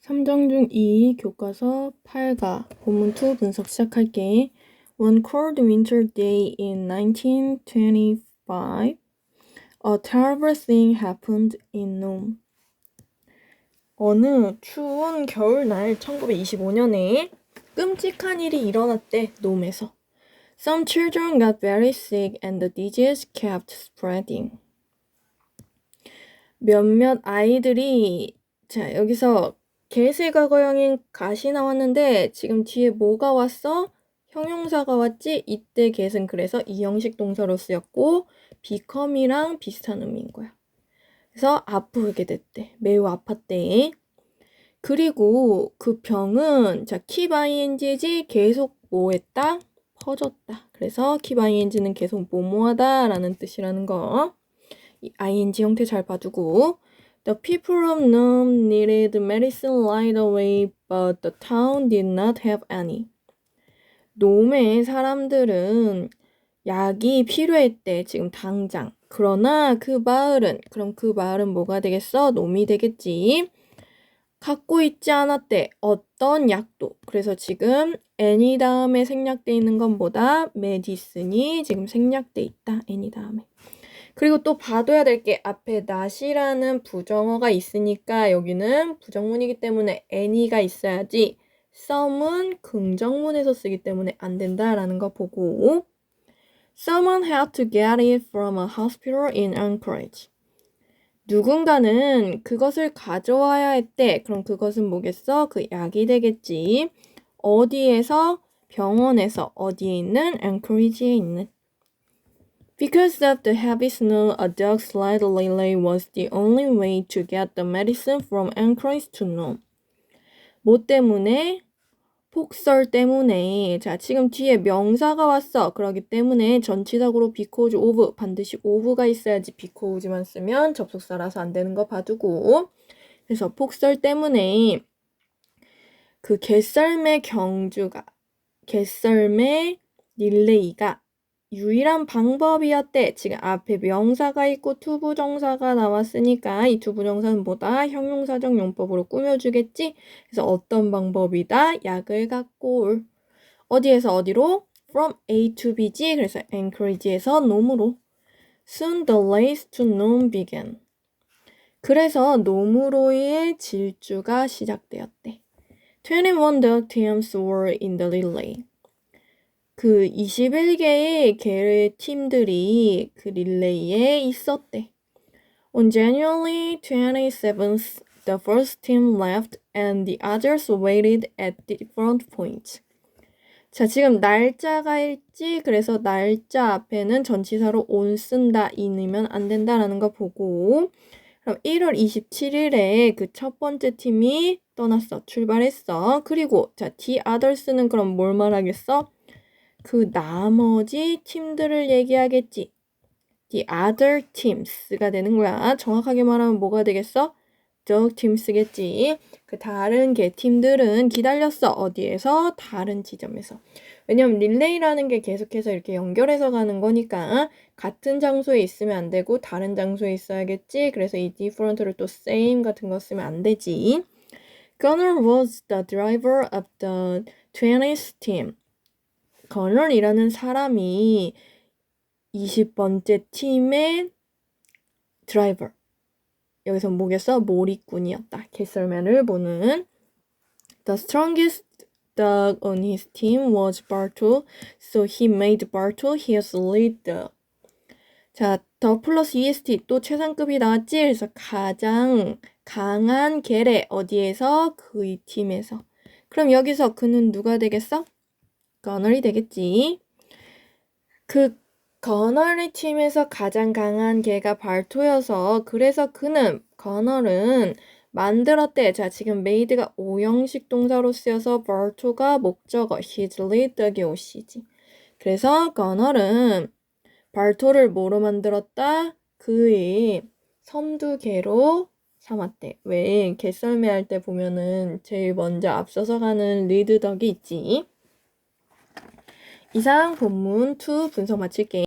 3장 중2 교과서 8가 본문 2 분석 시작할게. One cold winter day in 1925, a terrible thing happened in Nome. 어느 추운 겨울날 1925년에 끔찍한 일이 일어났대, 놈에서. Some children got very sick and the disease kept spreading. 몇몇 아이들이 자, 여기서 개세 과거형인 갓이 나왔는데 지금 뒤에 뭐가 왔어? 형용사가 왔지? 이때 get은 그래서 이 형식 동사로 쓰였고 become이랑 비슷한 의미인 거야. 그래서 아프게 됐대. 매우 아팠대. 그리고 그 병은 자 keep ing지 계속 뭐 했다? 퍼졌다. 그래서 keep ing는 계속 뭐뭐하다라는 뜻이라는 거. 이 ing 형태 잘 봐두고 The people of Nome needed medicine right away, but the town did not have any. 놈의 사람들은 약이 필요했대, 지금 당장. 그러나 그 마을은, 그럼 그 마을은 뭐가 되겠어? 놈이 되겠지. 갖고 있지 않았대. 어떤 약도. 그래서 지금 any 다음에 생략돼 있는 건 뭐다? 메디슨이 지금 생략돼 있다. any 다음에. 그리고 또 봐둬야 될 게 앞에 not이라는 부정어가 있으니까 여기는 부정문이기 때문에 any가 있어야지 some은 긍정문에서 쓰기 때문에 안 된다라는 거 보고 Someone had to get it from a hospital in Anchorage. 누군가는 그것을 가져와야 했대. 그럼 그것은 뭐겠어? 그 약이 되겠지. 어디에서? 병원에서. 어디에 있는? Anchorage에 있는. Because of the heavy snow, a dog sled relay was the only way to get the medicine from Anchorage to Nome. 뭐 때문에? 폭설 때문에. 자, 지금 뒤에 명사가 왔어. 그러기 때문에 전치사구로 because of 반드시 of가 있어야지 because만 쓰면 접속사라서 안 되는 거 봐두고. 그래서 폭설 때문에 그 개썰매 경주가 개썰매 릴레이가 유일한 방법이었대. 지금 앞에 명사가 있고 투부정사가 나왔으니까 이 투부정사는 뭐다? 형용사적 용법으로 꾸며주겠지? 그래서 어떤 방법이다? 약을 갖고 올. 어디에서 어디로? From A to B지. 그래서 Anchorage에서 놈으로. Soon the race to Nome began. 그래서 놈으로의 질주가 시작되었대. 21 duck teams were in the relay. 그 21개의 개 팀들이 그 릴레이에 있었대. On January 27th, the first team left and the others waited at different points. 자, 지금 날짜가 있지. 그래서 날짜 앞에는 전치사로 on 쓴다, 인으면 안 된다라는 거 보고. 그럼 1월 27일에 그 첫 번째 팀이 떠났어. 출발했어. 그리고 자, the others는 그럼 뭘 말하겠어? 그 나머지 팀들을 얘기하겠지. The other teams가 되는 거야. 정확하게 말하면 뭐가 되겠어? The teams겠지. 그 다른 개 팀들은 기다렸어. 어디에서? 다른 지점에서. 왜냐면 릴레이라는 게 계속해서 이렇게 연결해서 가는 거니까 같은 장소에 있으면 안 되고 다른 장소에 있어야겠지. 그래서 이 different를 또 same 같은 거 쓰면 안 되지. Gunner was the driver of the 20th team. 건널이라는 사람이 20번째 팀의 드라이버. 여기서 뭐겠어? 몰입꾼이었다. 개설맨을 보는. The strongest dog on his team was Bartol, so he made Bartol his leader. 자, 더 플러스 EST 또 최상급이 나왔지? 그래서 가장 강한 개래 어디에서? 그의 팀에서. 그럼 여기서 그는 누가 되겠어? 거널이 되겠지. 그 거널의 팀에서 가장 강한 개가 발토여서 그래서 그는 거널은 만들었대. 자, 지금 메이드가 오형식 동사로 쓰여서 발토가 목적어 his lead의 옷이지. 그래서 거널은 발토를 뭐로 만들었다? 그의 선두 개로 삼았대. 왜 개썰매 할 때 보면은 제일 먼저 앞서서 가는 리드 덕이 있지. 이상 본문 2 분석 마칠게.